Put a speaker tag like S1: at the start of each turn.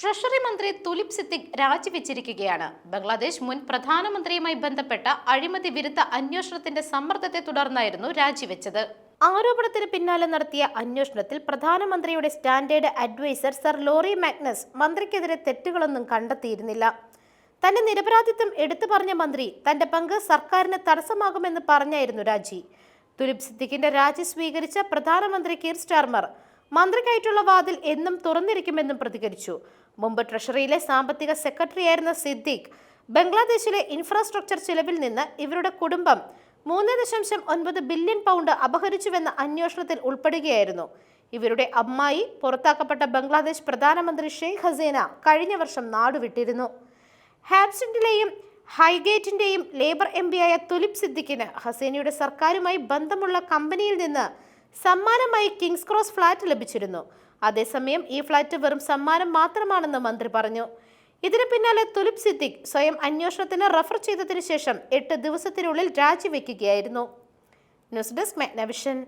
S1: Treasury മന്ത്രി tulip Siddique രാജിവെച്ചിരിക്കുകയാണ്. Bangladesh മുൻ പ്രധാനമന്ത്രിയുമായി ബന്ധപ്പെട്ട അഴിമതി വിരുദ്ധ അന്വേഷണത്തിന്റെ സമ്മർദ്ദത്തെ തുടർന്നായിരുന്നു രാജിവെച്ചത്. ആരോപണത്തിന് പിന്നാലെ നടത്തിയ അന്വേഷണത്തിൽ പ്രധാനമന്ത്രിയുടെ standard adviser sir Laurie Magnus മന്ത്രിക്കെതിരെ തെറ്റുകളൊന്നും കണ്ടെത്തിയിരുന്നില്ല. തന്റെ നിരപരാധിത്വം എടുത്തു പറഞ്ഞ മന്ത്രി തന്റെ പങ്ക് സർക്കാരിന് തടസ്സമാകുമെന്ന് പറഞ്ഞായിരുന്നു രാജി. തുലിപ് സിദ്ദിഖിന്റെ രാജി സ്വീകരിച്ച പ്രധാനമന്ത്രി കീർ സ്റ്റാർമർ മന്ത്രിക്കായിട്ടുള്ള വാതിൽ എന്നും തുറന്നിരിക്കുമെന്നും പ്രതികരിച്ചു. മുമ്പ് ട്രഷറിയിലെ സാമ്പത്തിക സെക്രട്ടറിയായിരുന്ന സിദ്ദീഖ് ബംഗ്ലാദേശിലെ ഇൻഫ്രാസ്ട്രക്ചർ ചിലവിൽ നിന്ന് ഇവരുടെ കുടുംബം മൂന്ന് ദശാംശം ഒൻപത് ബില്യൺ പൗണ്ട് അപഹരിച്ചുവെന്ന അന്വേഷണത്തിൽ ഉൾപ്പെടുകയായിരുന്നു. ഇവരുടെ അമ്മായി പുറത്താക്കപ്പെട്ട ബംഗ്ലാദേശ് പ്രധാനമന്ത്രി ഷെയ്ഖ് ഹസീന കഴിഞ്ഞ വർഷം നാടുവിട്ടിരുന്നു. ഹാബ്സിന്റിലെയും ഹൈഗേറ്റിന്റെയും ലേബർ എം പിയായ തുലിപ് സിദ്ദിഖിന് ഹസീനയുടെ സർക്കാരുമായി ബന്ധമുള്ള കമ്പനിയിൽ നിന്ന് സമ്മാനമായി കിങ്സ് ക്രോസ് ഫ്ളാറ്റ് ലഭിച്ചിരുന്നു. അതേസമയം ഈ ഫ്ളാറ്റ് വെറും സമ്മാനം മാത്രമാണെന്ന് മന്ത്രി പറഞ്ഞു. ഇതിന് പിന്നാലെ തുലിപ് സിദ്ദിഖ് സ്വയം അന്വേഷണത്തിന് റഫർ ചെയ്തതിനു ശേഷം എട്ട് ദിവസത്തിനുള്ളിൽ രാജിവെക്കുകയായിരുന്നു. News desk മെഗ്നവിഷൻ.